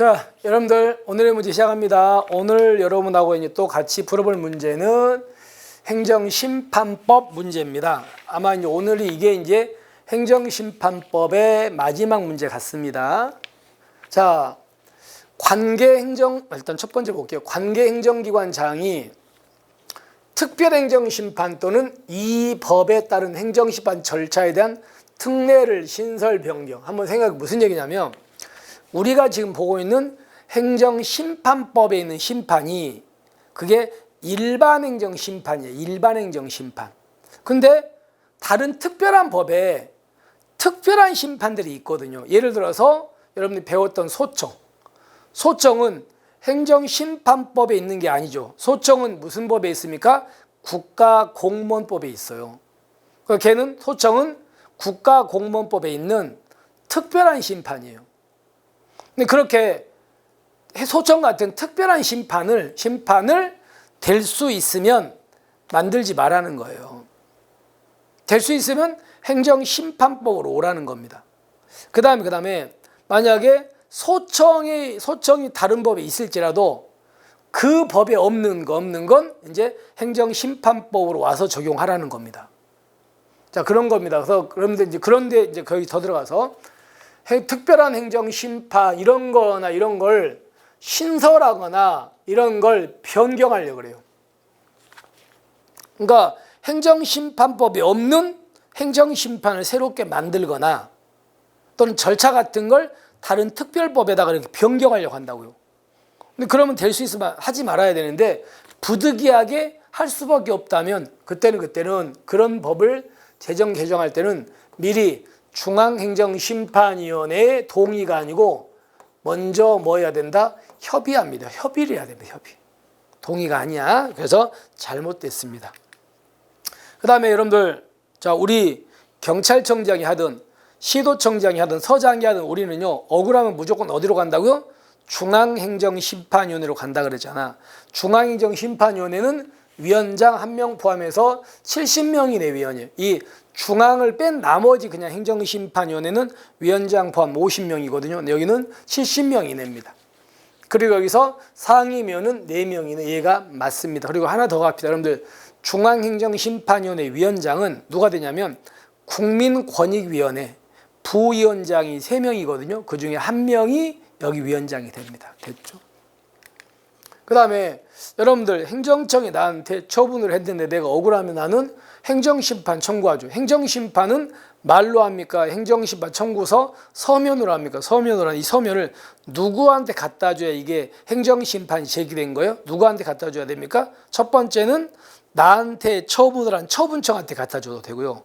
자, 여러분들 오늘의 문제 시작합니다. 오늘 여러분하고 이제 또 같이 풀어볼 문제는 행정심판법 문제입니다. 아마 이제 오늘이 이게 이제 행정심판법의 마지막 문제 같습니다. 자, 관계행정 일단 첫 번째 볼게요. 관계행정기관장이 특별행정심판 또는 이 법에 따른 행정심판 절차에 대한 특례를 신설 변경. 한번 생각 무슨 얘기냐면 우리가 지금 보고 있는 행정심판법에 있는 심판이 그게 일반 행정 심판이에요. 일반 행정 심판. 근데 다른 특별한 법에 특별한 심판들이 있거든요. 예를 들어서 여러분들이 배웠던 소청. 소청은 행정심판법에 있는 게 아니죠. 소청은 무슨 법에 있습니까? 국가공무원법에 있어요. 그 걔는 소청은 국가공무원법에 있는 특별한 심판이에요. 근데 그렇게 소청 같은 특별한 심판을 심판을 될 수 있으면 만들지 말라는 거예요. 될 수 있으면 행정 심판법으로 오라는 겁니다. 그다음에 그다음에 만약에 소청이 소청이 다른 법에 있을지라도 그 법에 없는 거 없는 건 이제 행정 심판법으로 와서 적용하라는 겁니다. 자 그런 겁니다. 그래서 그런데 이제 그런데 이제 거기 더 들어가서 행- 특별한 행정심판 이런 거나 이런 걸 신설하거나 이런 걸 변경하려고 그래요. 그러니까 행정심판법이 없는 행정심판을 새롭게 만들거나 또는 절차 같은 걸 다른 특별법에다가 이렇게 변경하려고 한다고요. 근데 그러면 될 수 있으면 하지 말아야 되는데 부득이하게 할 수밖에 없다면 그때는 그때는 그런 법을 제정 개정할 때는 미리 중앙행정심판위원회의 동의가 아니고 먼저 뭐 해야 된다? 협의합니다. 협의를 해야 됩니다. 협의. 동의가 아니야. 그래서 잘못됐습니다. 그 다음에 여러분들, 자, 우리 경찰청장이 하든 시도청장이 하든 서장이 하든 우리는요, 억울하면 무조건 어디로 간다고요? 중앙행정심판위원회로 간다 그랬잖아. 중앙행정심판위원회는 위원장 한 명 포함해서 70명이 내 위원이에요. 이 중앙을 뺀 나머지 그냥 행정심판위원회는 위원장 포함 50명이거든요. 근데 여기는 70명이 냅니다. 그리고 여기서 상임위원은 4명이네. 얘가 맞습니다. 그리고 하나 더 갑시다. 여러분들 중앙행정심판위원회 위원장은 누가 되냐면 국민권익위원회 부위원장이 3명이거든요. 그 중에 한 명이 여기 위원장이 됩니다. 됐죠? 그 다음에 여러분들 행정청이 나한테 처분을 했는데 내가 억울하면 나는 행정심판 청구하죠. 행정심판은 말로 합니까? 행정심판 청구서 서면으로 합니까? 서면으로 이 서면을 누구한테 갖다 줘야 이게 행정심판이 제기된 거예요? 누구한테 갖다 줘야 됩니까? 첫 번째는 나한테 처분을 한 처분청한테 갖다 줘도 되고요.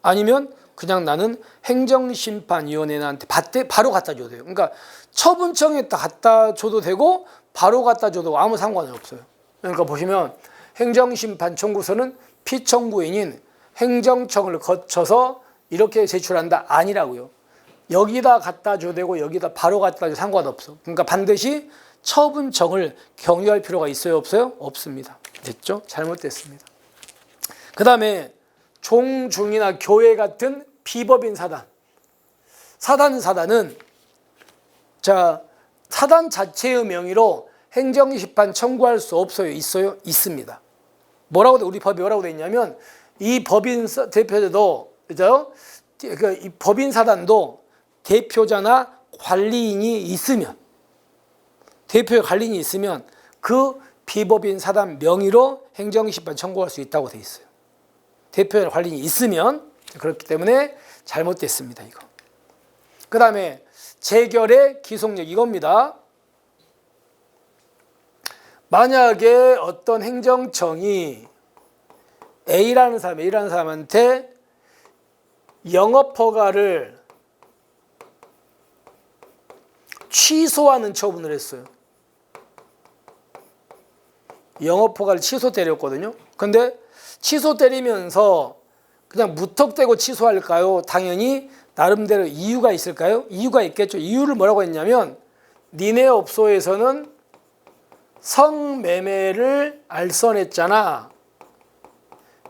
아니면 그냥 나는 행정심판위원회한테 바로 갖다 줘도 돼요. 그러니까 처분청에 갖다 줘도 되고 바로 갖다 줘도 아무 상관이 없어요. 그러니까 보시면 행정심판 청구서는 피청구인인 행정청을 거쳐서 이렇게 제출한다 아니라고요. 여기다 갖다 줘도 되고 여기다 바로 갖다 줘도 상관없어. 그러니까 반드시 처분청을 경유할 필요가 있어요 없어요? 없습니다. 됐죠? 잘못됐습니다. 그 다음에 종중이나 교회 같은 비법인 사단. 사단 사단은 자 사단 자체의 명의로 행정심판 청구할 수 없어요. 있어요? 있습니다. 뭐라고 돼? 우리 법이 뭐라고 돼 있냐면 이 법인 사- 대표자도 그죠? 그이 법인 사단도 대표자나 관리인이 있으면 대표의 관리인이 있으면 그 비법인 사단 명의로 행정심판 청구할 수 있다고 돼 있어요. 대표의 관리인이 있으면 그렇기 때문에 잘못됐습니다. 이거. 그 다음에 재결의 기속력 이겁니다. 만약에 어떤 행정청이 A라는 사람, A라는 사람한테 영업 허가를 취소하는 처분을 했어요. 영업 허가를 취소 때렸거든요. 근데 취소 때리면서 그냥 무턱대고 취소할까요? 당연히 나름대로 이유가 있을까요? 이유가 있겠죠. 이유를 뭐라고 했냐면 니네 업소에서는 성매매를 알선했잖아.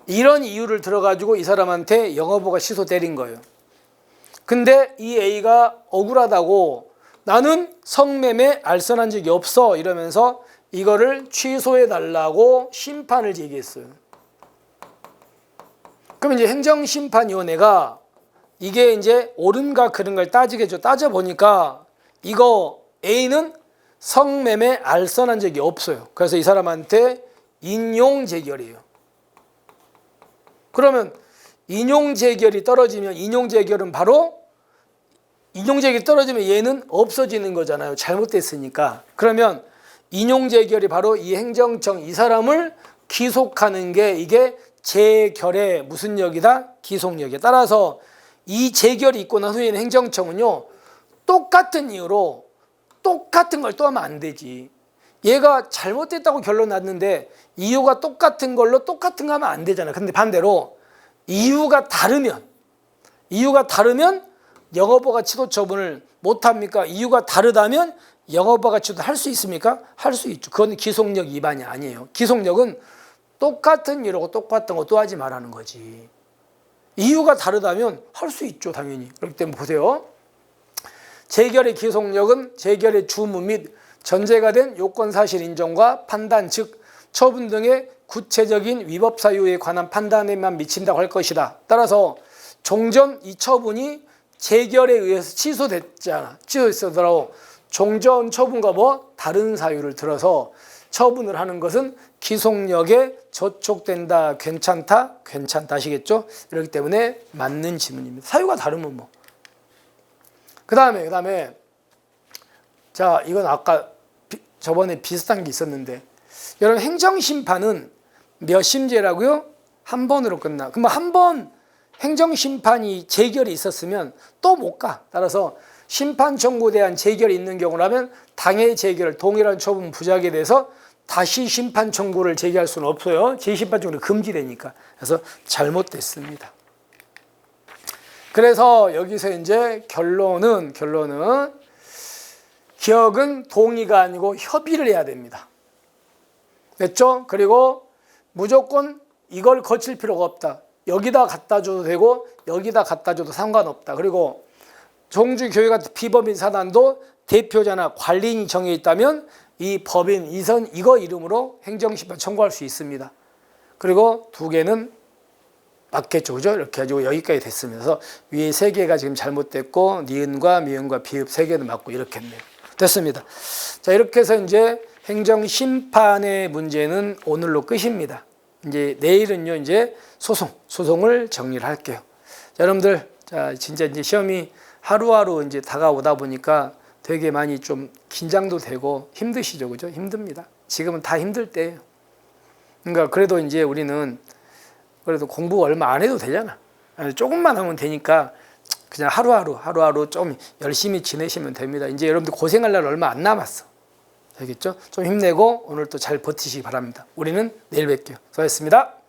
이런 이유를 들어가지고 이 사람한테 영업허가 취소 때린 거예요. 근데 이 A가 억울하다고 나는 성매매 알선한 적이 없어 이러면서 이거를 취소해 달라고 심판을 제기했어요. 그럼 이제 행정심판위원회가 이게 이제 옳은가 그른가를 따지겠죠. 따져 보니까 이거 A는 성매매 알선한 적이 없어요. 그래서 이 사람한테 인용 재결이에요. 그러면 인용 재결이 떨어지면 인용 재결은 바로 인용 재결이 떨어지면 얘는 없어지는 거잖아요. 잘못됐으니까. 그러면 인용 재결이 바로 이 행정청 이 사람을 기속하는 게 이게 재결의 무슨 역이다? 기속력에 따라서 이 재결이 있고 난 후에는 행정청은요 똑같은 이유로 똑같은 걸 또 하면 안 되지. 얘가 잘못됐다고 결론 났는데 이유가 똑같은 걸로 똑같은 거 하면 안 되잖아. 근데 반대로 이유가 다르면 이유가 다르면 영업허가 취소 처분을 못 합니까? 이유가 다르다면 영업허가 취소 할수 있습니까? 할 수 있죠. 그건 기속력 위반이 아니에요. 기속력은 똑같은 이유로 똑같은 거 또 하지 말라는 거지. 이유가 다르다면 할 수 있죠, 당연히. 그렇기 때문에 보세요. 재결의 기속력은 재결의 주무 및 전제가 된 요건 사실 인정과 판단 즉 처분 등의 구체적인 위법 사유에 관한 판단에만 미친다고 할 것이다. 따라서 종전 이 처분이 재결에 의해서 취소됐잖아. 취소됐더라도 종전 처분과 뭐 다른 사유를 들어서 처분을 하는 것은 기속력에 저촉된다. 괜찮다? 괜찮다 하시겠죠? 이렇기 때문에 맞는 질문입니다. 사유가 다르면 뭐. 그 다음에, 그 다음에, 자, 이건 아까 비- 저번에 비슷한 게 있었는데, 여러분, 행정심판은 몇 심제라고요? 한 번으로 끝나. 그러면 한번 행정심판이 재결이 있었으면 또 못 가. 따라서 심판 청구에 대한 재결이 있는 경우라면 당해 재결, 동일한 처분 부작에 대해서 다시 심판 청구를 제기할 수는 없어요. 재심판 청구는 금지되니까. 그래서 잘못됐습니다. 그래서 여기서 이제 결론은 결론은 기억은 동의가 아니고 협의를 해야 됩니다. 됐죠? 그리고 무조건 이걸 거칠 필요가 없다. 여기다 갖다 줘도 되고 여기다 갖다 줘도 상관없다. 그리고 종주교회가 비법인 사단도 대표자나 관리인이 정해 있다면 이 법인 이선 이거 이름으로 행정심판 청구할 수 있습니다. 그리고 두 개는 맞겠죠, 그죠? 이렇게 가지고 여기까지. 그래서 위에 세 개가 지금 잘못됐고 니은과 미은과 비읍 세 개는 맞고 이렇게 했네요. 됐습니다. 자 이렇게 해서 이제 행정심판의 문제는 오늘로 끝입니다. 이제 내일은요 이제 소송 소송을 정리를 할게요. 자, 여러분들 자 진짜 이제 시험이 하루하루 이제 다가오다 보니까 되게 많이 좀 긴장도 되고 힘드시죠, 그죠? 힘듭니다. 지금은 다 힘들 때예요. 그러니까 그래도 이제 우리는 그래도 공부 얼마 안 해도 되잖아. 조금만 하면 되니까 그냥 하루하루 하루하루 좀 열심히 지내시면 됩니다. 이제 여러분들 고생할 날 얼마 안 남았어. 알겠죠? 좀 힘내고 오늘 또 잘 버티시기 바랍니다. 우리는 내일 뵐게요. 수고하셨습니다.